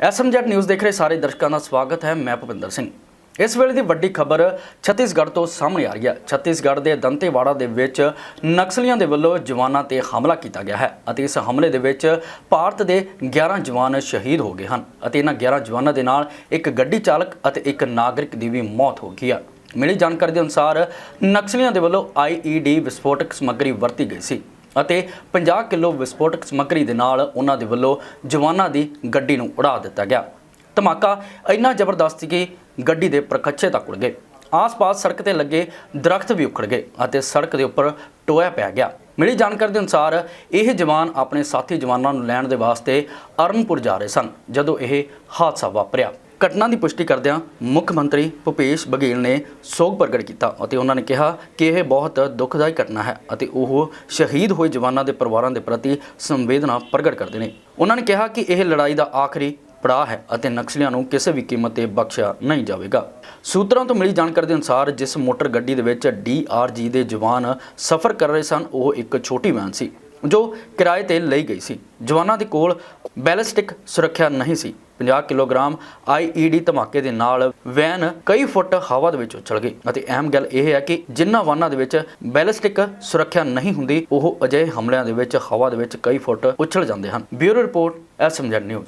ਐਸਐਮਜੈਟ news ਦੇਖ ਰਹੇ ਸਾਰੇ ਦਰਸ਼ਕਾਂ ਦਾ ਸਵਾਗਤ ਹੈ, ਮੈਂ ਭੁਪਿੰਦਰ ਸਿੰਘ। ਇਸ ਵੇਲੇ ਦੀ ਵੱਡੀ ਖਬਰ ਛੱਤੀਸਗੜ੍ਹ ਤੋਂ ਸਾਹਮਣੇ ਆ ਰਹੀ ਹੈ। ਛੱਤੀਸਗੜ੍ਹ ਦੇ ਦੰਤੇਵਾੜਾ ਦੇ ਵਿੱਚ ਨਕਸਲੀਆਂ ਦੇ ਵੱਲੋਂ ਜਵਾਨਾਂ ਤੇ ਹਮਲਾ ਕੀਤਾ ਗਿਆ ਹੈ ਅਤੇ ਇਸ ਹਮਲੇ ਦੇ ਵਿੱਚ ਭਾਰਤ ਦੇ 11 ਜਵਾਨ ਸ਼ਹੀਦ ਹੋ ਗਏ ਹਨ ਅਤੇ ਇਹਨਾਂ 11 ਜਵਾਨਾਂ ਦੇ ਨਾਲ ਇੱਕ ਗੱਡੀ ਚਾਲਕ ਅਤੇ ਇੱਕ ਨਾਗਰਿਕ ਦੀ ਵੀ ਮੌਤ ਹੋ ਗਈ ਹੈ ਮਿਲੀ ਜਾਣਕਾਰੀ ਦੇ ਅਨੁਸਾਰ ਨਕਸਲੀਆਂ ਦੇ ਵੱਲੋਂ ਆਈਈਡੀ ਵਿਸਫੋਟਕ ਸਮੱਗਰੀ ਵਰਤੀ ਗਈ ਸੀ। ਅਤੇ 50 ਕਿਲੋ ਵਿਸਫੋਟਕ ਸਮੱਗਰੀ ਦੇ ਨਾਲ ਉਹਨਾਂ ਦੇ ਵੱਲੋਂ ਜਵਾਨਾਂ ਦੀ ਗੱਡੀ ਨੂੰ ਉਡਾ ਦਿੱਤਾ ਗਿਆ। ਧਮਾਕਾ ਇੰਨਾ ਜ਼ਬਰਦਸਤ ਸੀ ਕਿ ਗੱਡੀ ਦੇ ਪ੍ਰਖੱਛੇ ਤੱਕ ਉੜ ਗਏ। ਆਸ-ਪਾਸ ਸੜਕ ਤੇ ਲੱਗੇ ਦਰਖਤ ਵੀ ਉਖੜ ਗਏ ਅਤੇ ਸੜਕ ਦੇ ਉੱਪਰ ਟੋਇਆ ਪੈ ਗਿਆ। ਮਿਲੀ ਜਾਣਕਾਰੀ ਦੇ ਅਨੁਸਾਰ ਇਹ ਜਵਾਨ ਆਪਣੇ ਸਾਥੀ ਜਵਾਨਾਂ ਨੂੰ ਲੈਣ ਦੇ ਵਾਸਤੇ ਅਰਨਪੁਰ ਜਾ ਰਹੇ ਸਨ, ਜਦੋਂ ਇਹ ਹਾਦਸਾ ਵਾਪਰਿਆ। ਘਟਨਾ ਦੀ ਪੁਸ਼ਟੀ ਕਰਦਿਆਂ ਮੁੱਖ ਮੰਤਰੀ ਭੁਪੇਸ਼ ਬਘੇਲ ਨੇ ਸੋਗ ਪ੍ਰਗਟ ਕੀਤਾ ਅਤੇ ਉਹਨਾਂ ਨੇ ਕਿਹਾ ਕਿ ਇਹ ਬਹੁਤ ਦੁਖਦਾਈ ਘਟਨਾ ਹੈ ਅਤੇ ਉਹ ਸ਼ਹੀਦ ਹੋਏ ਜਵਾਨਾਂ ਦੇ ਪਰਿਵਾਰਾਂ ਦੇ ਪ੍ਰਤੀ ਸੰਵੇਦਨਾ ਪ੍ਰਗਟ ਕਰਦੇ ਨੇ। ਉਹਨਾਂ ਨੇ ਕਿਹਾ ਕਿ ਇਹ ਲੜਾਈ ਦਾ ਆਖਰੀ ਪੜਾਅ ਹੈ ਅਤੇ ਨਕਸਲੀਆਂ ਨੂੰ ਕਿਸੇ ਵੀ ਕੀਮਤ ਤੇ ਬਖਸ਼ਿਆ ਨਹੀਂ ਜਾਵੇਗਾ। ਸੂਤਰਾਂ ਤੋਂ ਮਿਲੀ ਜਾਣਕਾਰੀ ਦੇ ਅਨੁਸਾਰ ਜਿਸ ਮੋਟਰ ਗੱਡੀ ਦੇ ਵਿੱਚ ਡੀਆਰਜੀ ਦੇ ਜਵਾਨ ਸਫ਼ਰ ਕਰ ਰਹੇ ਸਨ, ਉਹ ਇੱਕ ਛੋਟੀ ਵੈਨ ਸੀ। ਜੋ ਕਿਰਾਏ ਤੇ ਲਈ ਗਈ ਸੀ। ਜਵਾਨਾਂ ਦੇ ਕੋਲ ਬੈਲਿਸਟਿਕ ਸੁਰੱਖਿਆ ਨਹੀਂ ਸੀ। 50 ਕਿਲੋਗ੍ਰਾਮ ਆਈਈਡੀ ਧਮਾਕੇ ਦੇ ਨਾਲ ਵੈਨ ਕਈ ਫੁੱਟ ਹਵਾ ਦੇ ਵਿੱਚ ਉਛਲ ਗਈ ਅਤੇ ਅਹਿਮ ਗੱਲ ਇਹ ਹੈ ਕਿ ਜਿਨ੍ਹਾਂ ਵਾਹਨਾਂ ਦੇ ਵਿੱਚ ਬੈਲਿਸਟਿਕ ਸੁਰੱਖਿਆ ਨਹੀਂ ਹੁੰਦੀ, ਉਹ ਅਜਿਹੇ ਹਮਲਿਆਂ ਦੇ ਵਿੱਚ ਹਵਾ ਦੇ ਵਿੱਚ ਕਈ ਫੁੱਟ ਉਛਲ ਜਾਂਦੇ ਹਨ। Bureau report SMZ news.